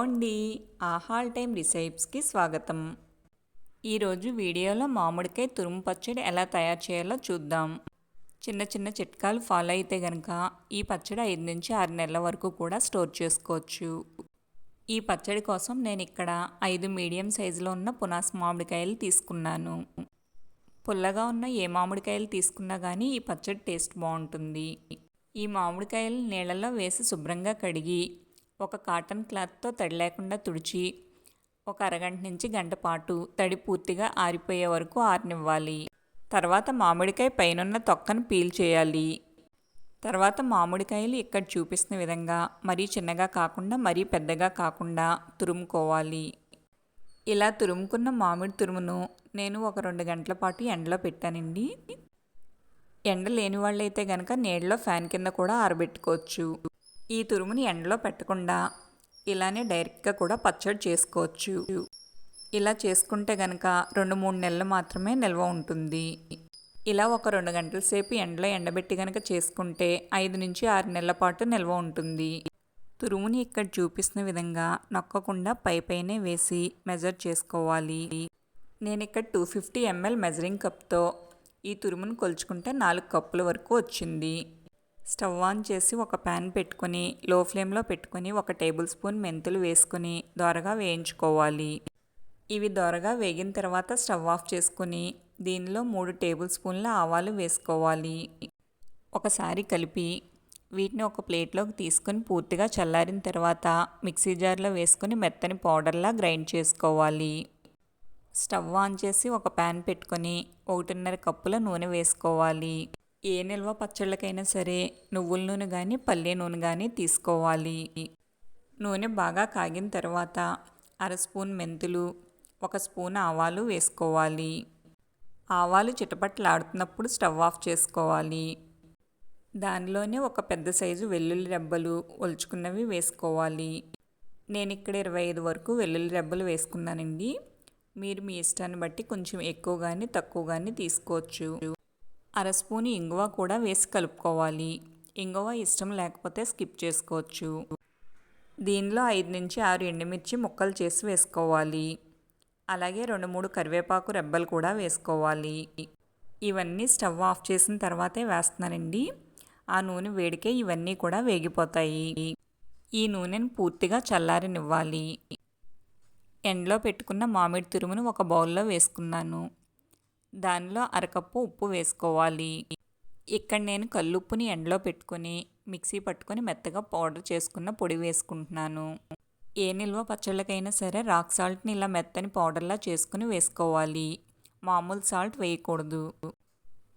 హలోండి ఆహాల్ time రిసైప్స్కి స్వాగతం. ఈరోజు వీడియోలో మామిడికాయ తురుము పచ్చడి ఎలా తయారు చేయాలో చూద్దాం. చిన్న చిన్న చిట్కాలు ఫాలో అయితే కనుక ఈ పచ్చడి ఐదు నుంచి ఆరు నెలల వరకు కూడా స్టోర్ చేసుకోవచ్చు. ఈ పచ్చడి కోసం నేను ఇక్కడ ఐదు మీడియం సైజులో ఉన్న పునాస్ మామిడికాయలు తీసుకున్నాను. పుల్లగా ఉన్న ఏ మామిడికాయలు తీసుకున్నా కానీ ఈ పచ్చడి టేస్ట్ బాగుంటుంది. ఈ మామిడికాయలు నీళ్ళల్లో వేసి శుభ్రంగా కడిగి ఒక కాటన్ క్లాత్తో తడి లేకుండా తుడిచి ఒక అరగంట నుంచి గంట పాటు తడి పూర్తిగా ఆరిపోయే వరకు ఆరనివ్వాలి. తర్వాత మామిడికాయ పైనున్న తొక్కను పీల్ చేయాలి. తర్వాత మామిడికాయలు ఇక్కడ చూపిస్తున్న విధంగా మరీ చిన్నగా కాకుండా మరీ పెద్దగా కాకుండా తురుముకోవాలి. ఇలా తురుముకున్న మామిడి తురుమును నేను ఒక రెండు గంటల పాటు ఎండలో పెట్టానండి. ఎండ లేని వాళ్ళైతే కనుక నీళ్ళలో ఫ్యాన్ కింద కూడా ఆరబెట్టుకోవచ్చు. ఈ తురుముని ఎండలో పెట్టకుండా ఇలానే డైరెక్ట్గా కూడా పచ్చడి చేసుకోవచ్చు. ఇలా చేసుకుంటే కనుక రెండు మూడు నెలలు మాత్రమే నిల్వ ఉంటుంది. ఇలా ఒక రెండు గంటల సేపు ఎండలో ఎండబెట్టి కనుక చేసుకుంటే ఐదు నుంచి ఆరు నెలల పాటు నిల్వ ఉంటుంది. తురుముని ఇక్కడ చూపిస్తున్న విధంగా నొక్కకుండా పై పైనే వేసి మెజర్ చేసుకోవాలి. నేను ఇక్కడ టూ ఫిఫ్టీ ఎంఎల్ మెజరింగ్ కప్తో ఈ తురుమును కొలుచుకుంటే నాలుగు కప్పుల వరకు వచ్చింది. స్టవ్ ఆన్ చేసి ఒక ప్యాన్ పెట్టుకొని లో ఫ్లేమ్లో పెట్టుకొని ఒక టేబుల్ స్పూన్ మెంతులు వేసుకొని దోరగా వేయించుకోవాలి. ఇవి దోరగా వేగిన తర్వాత స్టవ్ ఆఫ్ చేసుకొని దీనిలో మూడు టేబుల్ స్పూన్ల ఆవాలు వేసుకోవాలి. ఒకసారి కలిపి వీటిని ఒక ప్లేట్లోకి తీసుకొని పూర్తిగా చల్లారిన తర్వాత మిక్సీ జార్లో వేసుకొని మెత్తని పౌడర్లా గ్రైండ్ చేసుకోవాలి. స్టవ్ ఆన్ చేసి ఒక ప్యాన్ పెట్టుకొని ఒకటిన్నర కప్పుల నూనె వేసుకోవాలి. ఏ నిల్వ పచ్చళ్ళకైనా సరే నువ్వుల నూనె కానీ పల్లె నూనె కానీ తీసుకోవాలి. నూనె బాగా కాగిన తర్వాత అర స్పూన్ మెంతులు ఒక స్పూన్ ఆవాలు వేసుకోవాలి. ఆవాలు చిటపట్లాడుతున్నప్పుడు స్టవ్ ఆఫ్ చేసుకోవాలి. దానిలోనే ఒక పెద్ద సైజు వెల్లుల్లి రెబ్బలు ఒలుచుకున్నవి వేసుకోవాలి. నేను ఇక్కడ ఇరవై ఐదు వరకు వెల్లుల్లి రెబ్బలు వేసుకున్నానండి. మీరు మీ ఇష్టాన్ని బట్టి కొంచెం ఎక్కువ కానీ తక్కువ కానీ తీసుకోవచ్చు. అర స్పూన్ ఇంగువ కూడా వేసి కలుపుకోవాలి. ఇంగువ ఇష్టం లేకపోతే స్కిప్ చేసుకోవచ్చు. దీనిలో ఐదు నుంచి ఆరు ఎండుమిర్చి ముక్కలు చేసి వేసుకోవాలి. అలాగే రెండు మూడు కరివేపాకు రెబ్బలు కూడా వేసుకోవాలి. ఇవన్నీ స్టవ్ ఆఫ్ చేసిన తర్వాతే వేస్తున్నానండి. ఆ నూనె వేడికే ఇవన్నీ కూడా వేగిపోతాయి. ఈ నూనెను పూర్తిగా చల్లారనివ్వాలి. ఎండలో పెట్టుకున్న మామిడి తురుమును ఒక బౌల్లో వేసుకున్నాను. దానిలో అరకప్పు ఉప్పు వేసుకోవాలి. ఇక్కడ నేను కల్లుప్పుని ఎండలో పెట్టుకొని మిక్సీ పట్టుకొని మెత్తగా పౌడర్ చేసుకున్న పొడి వేసుకుంటున్నాను. ఏ నిల్వ పచ్చళ్ళకైనా సరే రాక్ సాల్ట్ని ఇలా మెత్తని పౌడర్లా చేసుకుని వేసుకోవాలి. మామూలు సాల్ట్ వేయకూడదు.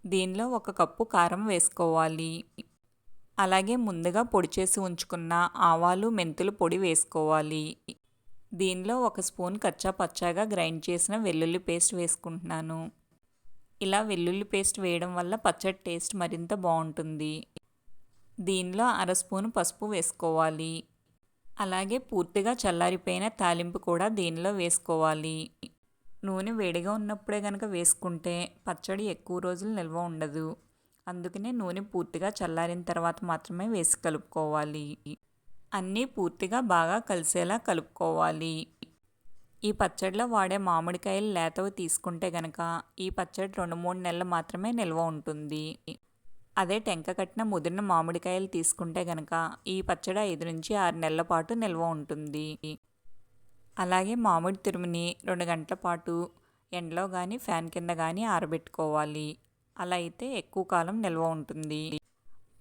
దీనిలో ఒక కప్పు కారం వేసుకోవాలి. అలాగే ముందుగా పొడి చేసి ఉంచుకున్న ఆవాలు మెంతులు పొడి వేసుకోవాలి. దీనిలో ఒక స్పూన్ కచ్చా పచ్చాగా గ్రైండ్ చేసిన వెల్లుల్లి పేస్ట్ వేసుకుంటున్నాను. ఇలా వెల్లుల్లి పేస్ట్ వేయడం వల్ల పచ్చడి టేస్ట్ మరింత బాగుంటుంది. దీనిలో అర స్పూన్ పసుపు వేసుకోవాలి. అలాగే పూర్తిగా చల్లారిపోయిన తాలింపు కూడా దీనిలో వేసుకోవాలి. నూనె వేడిగా ఉన్నప్పుడే కనుక వేసుకుంటే పచ్చడి ఎక్కువ రోజులు నిల్వ ఉండదు. అందుకనే నూనె పూర్తిగా చల్లారిన తర్వాత మాత్రమే వేసి కలుపుకోవాలి. అన్నీ పూర్తిగా బాగా కలిసేలా కలుపుకోవాలి. ఈ పచ్చడిలో వాడే మామిడికాయలు లేతవి తీసుకుంటే గనక ఈ పచ్చడి రెండు మూడు నెలలు మాత్రమే నిల్వ ఉంటుంది. అదే టెంక కట్టిన ముదిరిన మామిడికాయలు తీసుకుంటే గనక ఈ పచ్చడి ఐదు నుంచి ఆరు నెలల పాటు నిల్వ ఉంటుంది. అలాగే మామిడి తురుముని రెండు గంటల పాటు ఎండలో కానీ ఫ్యాన్ కింద కానీ ఆరబెట్టుకోవాలి. అలా అయితే ఎక్కువ కాలం నిల్వ ఉంటుంది.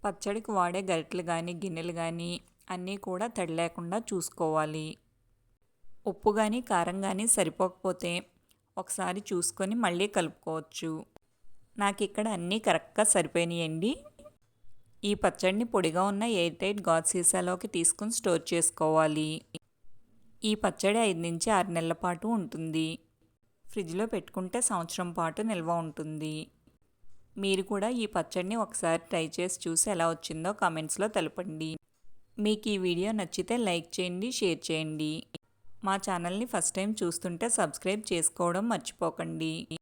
పచ్చడికి వాడే గరిటెలు కానీ గిన్నెలు కానీ అన్నీ కూడా తడి లేకుండా చూసుకోవాలి. ఉప్పు కానీ కారం కానీ సరిపోకపోతే ఒకసారి చూసుకొని మళ్ళీ కలుపుకోవచ్చు. నాకు ఇక్కడ అన్నీ కరెక్ట్గా సరిపోయినాయండి. ఈ పచ్చడిని పొడిగా ఉన్న ఎయిర్ టైట్ గాజ్ సీసాలోకి తీసుకుని స్టోర్ చేసుకోవాలి. ఈ పచ్చడి ఐదు నుంచి ఆరు నెలల పాటు ఉంటుంది. ఫ్రిడ్జ్లో పెట్టుకుంటే సంవత్సరం పాటు నిల్వ ఉంటుంది. మీరు కూడా ఈ పచ్చడిని ఒకసారి ట్రై చేసి చూసి ఎలా వచ్చిందో కామెంట్స్లో తెలపండి. మీకు ఈ వీడియో నచ్చితే లైక్ చేయండి షేర్ చేయండి. మా ఛానల్ని ఫస్ట్ టైం చూస్తుంటే సబ్స్క్రైబ్ చేసుకోవడం మర్చిపోకండి.